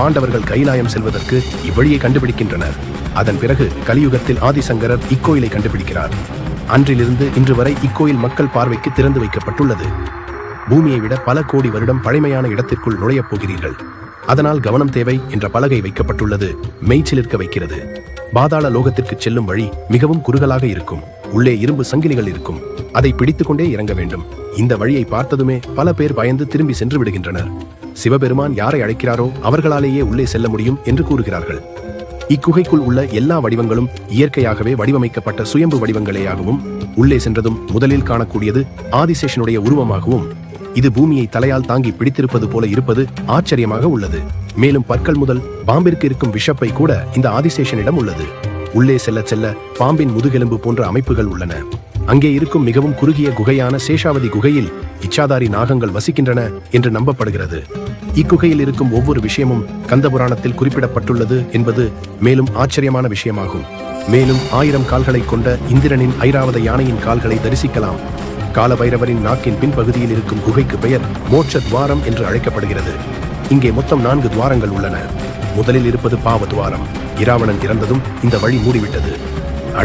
பாண்டவர்கள் கைலாயம் செல்வதற்கு இவ்வழியை கண்டுபிடிக்கின்றனர். அதன் பிறகு கலியுகத்தில் ஆதிசங்கரர் இக்கோயிலை கண்டுபிடிக்கிறார். அன்றிலிருந்து இன்று வரை இக்கோயில் மக்கள் பார்வைக்கு திறந்து வைக்கப்பட்டுள்ளது. பூமியை விட பல கோடி வருடம் பழமையான இடத்திற்குள் நுழையப் போகிறீர்கள். அதனால் கவனம் தேவை என்ற பலகை வைக்கப்பட்டுள்ளது. மெய்ச்சிலிருக்க வைக்கிறது. பாதாள லோகத்திற்கு செல்லும் வழி மிகவும் குறுகலாக இருக்கும். உள்ளே இரும்பு சங்கிலிகள் இருக்கும். அதை பிடித்துக்கொண்டே இறங்க வேண்டும். இந்த வழியை பார்த்ததுமே பல பேர் பயந்து திரும்பி சென்று விடுகின்றனர். சிவபெருமான் யாரை அழைக்கிறாரோ அவர்களாலேயே உள்ளே செல்ல முடியும் என்று கூறுகிறார்கள். இக்குகைக்குள் உள்ள எல்லா வடிவங்களும் இயற்கையாகவே வடிவமைக்கப்பட்ட சுயம்பு வடிவங்களேயாகவும் உள்ளே சென்றதும் முதலில் காணக்கூடியது ஆதிசேஷனுடைய உருவமாகவும் இது பூமியை தலையால் தாங்கி பிடித்திருப்பது போல இருப்பது ஆச்சரியமாக உள்ளது. மேலும் பற்கள் முதல் பாம்பிற்கு இருக்கும் விஷப்பை கூட இந்த ஆதிசேஷனிடம் உள்ளது. உள்ளே செல்ல செல்ல பாம்பின் முதுகெலும்பு போன்ற அமைப்புகள் உள்ளன. அங்கே இருக்கும் மிகவும் குறுகிய குகையான சேஷாவதி குகையில் இச்சாதாரி நாகங்கள் வசிக்கின்றன என்று நம்பப்படுகிறது. இக்குகையில் இருக்கும் ஒவ்வொரு விஷயமும் கந்தபுராணத்தில் குறிப்பிடப்பட்டுள்ளது என்பது மேலும் ஆச்சரியமான விஷயமாகும். மேலும் ஆயிரம் கால்களை கொண்ட இந்திரனின் ஐராவத யானையின் கால்களை தரிசிக்கலாம். காலபைரவரின் நாக்கின் பின்பகுதியில் இருக்கும் குகைக்கு பெயர் மோட்ச துவாரம் என்று அழைக்கப்படுகிறது. இங்கே மொத்தம் நான்கு துவாரங்கள் உள்ளன. முதலில் இருப்பது பாவத்வாரம். இராவணன் இறந்ததும் இந்த வழி மூடிவிட்டது.